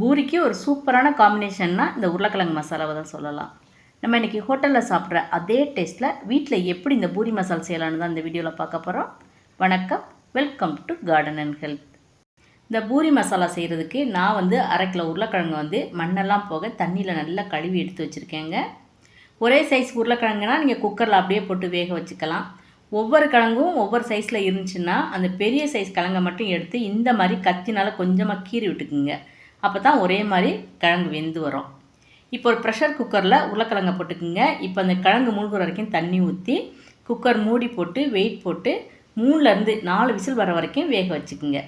பூரிக்கு ஒரு சூப்பரான காம்பினேஷன்னா இந்த உருளைக்கிழங்கு மசாலாவை தான் சொல்லலாம். நம்ம இன்றைக்கி ஹோட்டலில் சாப்பிட்ற அதே டேஸ்ட்டில் வீட்டில் எப்படி இந்த பூரி மசாலா செய்யலான்னு தான் இந்த வீடியோவில் பார்க்க போகிறோம் வணக்கம். Welcome to garden and health இந்த பூரி மசாலா செய்கிறதுக்கு நான் வந்து அரை கிலோ உருளைக்கிழங்கு வந்து மண்ணெல்லாம் போக தண்ணியில் நல்லா கழுவி எடுத்து வச்சுருக்கேங்க. ஒரே சைஸ் உருளைக்கிழங்குனா நீங்கள் குக்கரில் அப்படியே போட்டு வேக வச்சுக்கலாம். ஒவ்வொரு கிழங்கும் ஒவ்வொரு சைஸில் இருந்துச்சுன்னா அந்த பெரிய சைஸ் கிழங்கை மட்டும் எடுத்து இந்த மாதிரி கத்தினால் கொஞ்சமாக கீறி விட்டுக்குங்க. அப்போ தான் ஒரே மாதிரி கிழங்கு வெந்து வரும். இப்போ ஒரு ப்ரெஷர் குக்கரில் உருளைக்கிழங்கை போட்டுக்குங்க. இப்போ அந்த கிழங்கு மூழ்கிற வரைக்கும் தண்ணி ஊற்றி குக்கர் மூடி போட்டு வெயிட் போட்டு மூணுலேருந்து நாலு விசில் வர வரைக்கும் வேக வச்சுக்குங்க.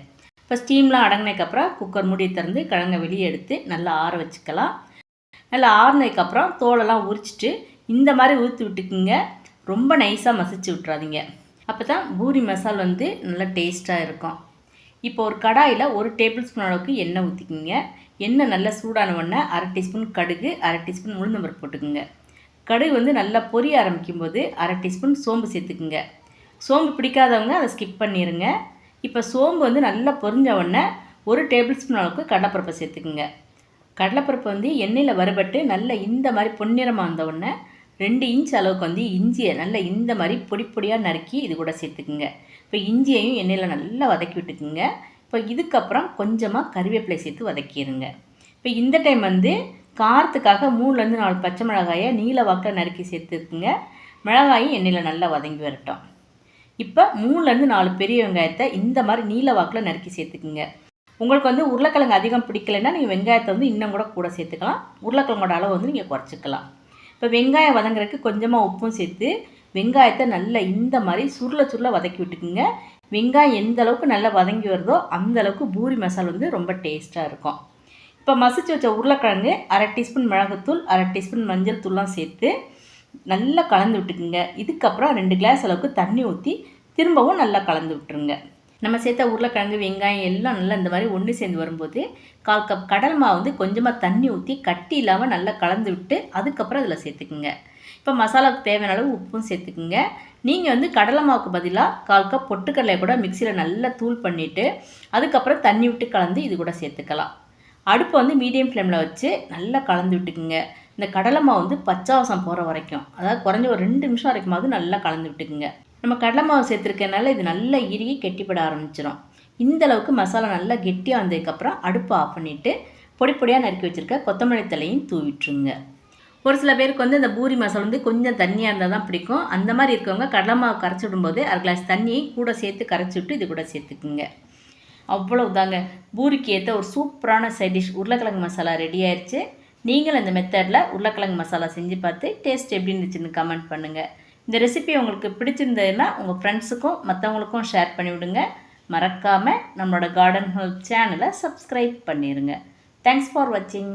இப்போ ஸ்டீம்லாம் அடங்கினதுக்கப்புறம் குக்கர் மூடி திறந்து கிழங்கை வெளியே எடுத்து நல்லா ஆற வச்சுக்கலாம். நல்லா ஆறுனதுக்கப்புறம் தோலெல்லாம் உரிச்சிட்டு இந்த மாதிரி ஊற்றி விட்டுக்குங்க. ரொம்ப நைஸாக மசிச்சு விட்றாதீங்க அப்போ தான் பூரி மசால் வந்து நல்லா டேஸ்ட்டாக இருக்கும். இப்போ ஒரு கடாயில் ஒரு டேபிள் ஸ்பூன் அளவுக்கு எண்ணெய் ஊற்றிக்கிங்க எண்ணெய் நல்லா சூடான உடனே அரை டீஸ்பூன் கடுகு அரை டீஸ்பூன் உளுந்தம்பருப்பு போட்டுக்குங்க. கடுகு வந்து நல்லா பொரிய ஆரம்பிக்கும் போது அரை டீஸ்பூன் சோம்பு சேர்த்துக்குங்க. சோம்பு பிடிக்காதவங்க அதை ஸ்கிப் பண்ணிடுங்க இப்போ சோம்பு வந்து நல்லா பொரிஞ்ச உடனே ஒரு டேபிள் ஸ்பூன் அளவுக்கு கடலைப்பருப்பை சேர்த்துக்குங்க. கடலைப்பருப்பு வந்து எண்ணெயில் வறுபட்டு நல்லா இந்த மாதிரி பொன்னிறமாக வந்த உடனே ரெண்டு இன்ச் அளவுக்கு வந்து இஞ்சியை நல்லா இந்த மாதிரி பொடி பொடியாக நறுக்கி இது கூட சேர்த்துக்குங்க. இப்போ இஞ்சியையும் எண்ணெயில் நல்லா வதக்கி விட்டுக்குங்க. இப்போ இதுக்கப்புறம் கொஞ்சமாக கருவேப்பிலை சேர்த்து வதக்கிடுங்க இப்போ இந்த டைம் வந்து காரத்துக்காக மூணுலேருந்து நாலு பச்சை மிளகாயை நீல வாக்கில் நறுக்கி சேர்த்துக்குங்க. மிளகாயும் எண்ணெயில் நல்லா வதங்கி வரட்டும். இப்போ மூணுலேருந்து நாலு பெரிய வெங்காயத்தை இந்த மாதிரி நீல வாக்கில் நறுக்கி சேர்த்துக்குங்க. உங்களுக்கு வந்து உருளைக்கிழங்கு அதிகம் பிடிக்கலைன்னா நீங்கள் வெங்காயத்தை வந்து இன்னும் கூட கூட சேர்த்துக்கலாம். உருளைக்கிழங்கோட அளவு வந்து நீங்கள் குறைச்சிக்கலாம். இப்போ வெங்காயம் வதங்குறதுக்கு கொஞ்சமாக உப்பும் சேர்த்து வெங்காயத்தை நல்லா இந்த மாதிரி சுருள சுருள வதக்கி விட்டுக்குங்க. வெங்காயம் எந்த அளவுக்கு நல்லா வதங்கி வருதோ அந்த அளவுக்கு பூரி மசாலா வந்து ரொம்ப டேஸ்ட்டாக இருக்கும். இப்போ மசிச்சு வச்ச உருளைக்கிழங்கு அரை டீஸ்பூன் மிளகுத்தூள் அரை டீஸ்பூன் மஞ்சள் தூள்லாம் சேர்த்து நல்லா கலந்து விட்டுக்குங்க. இதுக்கப்புறம் ரெண்டு கிளாஸ் அளவுக்கு தண்ணி ஊற்றி திரும்பவும் நல்லா கலந்து விட்டுருங்க. நம்ம சேர்த்த உருளைக்கிழங்கு வெங்காயம் எல்லாம் நல்லா இந்த மாதிரி ஒன்று சேர்ந்து வரும்போது கால் கப் கடல் மாவு வந்து கொஞ்சமாக தண்ணி ஊற்றி கட்டி இல்லாமல் நல்லா கலந்து விட்டு அதுக்கப்புறம் அதில் சேர்த்துக்குங்க. இப்போ மசாலாவுக்கு தேவையான அளவு உப்பும் சேர்த்துக்குங்க. நீங்கள் வந்து கடலை மாவுக்கு பதிலாக கால் கப் பொட்டுக்கடலை கூட மிக்சியில் நல்லா தூள் பண்ணிவிட்டு அதுக்கப்புறம் தண்ணி விட்டு கலந்து இது கூட சேர்த்துக்கலாம். அடுப்பை வந்து மீடியம் ஃப்ளேமில் வச்சு நல்லா கலந்து விட்டுக்குங்க. இந்த கடலை மாவு வந்து பச்சாவசம் போகிற வரைக்கும் அதாவது குறைஞ்ச ஒரு ரெண்டு நிமிஷம் வரைக்குமாவது நல்லா கலந்து விட்டுக்குங்க. நம்ம கடலை மாவு சேர்த்துருக்கனால இது நல்லா இறுகி கெட்டிப்பட ஆரம்பிச்சிடும் இந்த அளவுக்கு மசாலா நல்லா கெட்டியாக வந்ததுக்கப்புறம் அடுப்பை ஆஃப் பண்ணிவிட்டு பொடி பொடியாக நறுக்கி வச்சுருக்க கொத்தமல்லி தலையும் தூவிட்டுருங்க. ஒரு சில பேருக்கு வந்து இந்த பூரி மசாலா வந்து கொஞ்சம் தண்ணியாக இருந்தால் தான் பிடிக்கும். அந்த மாதிரி இருக்கவங்க கடலை மாவு கரைச்சி விடும்போது அரை கிளாஸ் தண்ணியை கூட சேர்த்து கரைச்சி விட்டு இது கூட சேர்த்துக்குங்க. அவ்வளவு தாங்க பூரிக்கு ஏற்ற ஒரு சூப்பரான சைட் டிஷ் உருளைக்கிழங்கு மசாலா ரெடி ஆயிடுச்சு நீங்களும் இந்த மெத்தடில் உருளைக்கிழங்கு மசாலா செஞ்சு பார்த்து டேஸ்ட் எப்படி இருந்துச்சுன்னு கமெண்ட் பண்ணுங்கள் இந்த ரெசிபி உங்களுக்கு பிடிச்சிருந்ததுன்னா உங்கள் ஃப்ரெண்ட்ஸுக்கும் மற்றவங்களுக்கும் ஷேர் பண்ணிவிடுங்க. மறக்காமல் நம்மளோட கார்டன் ஹெல்ப் சேனலை சப்ஸ்கிரைப் பண்ணிடுங்க தேங்க்ஸ் ஃபார் வாட்சிங்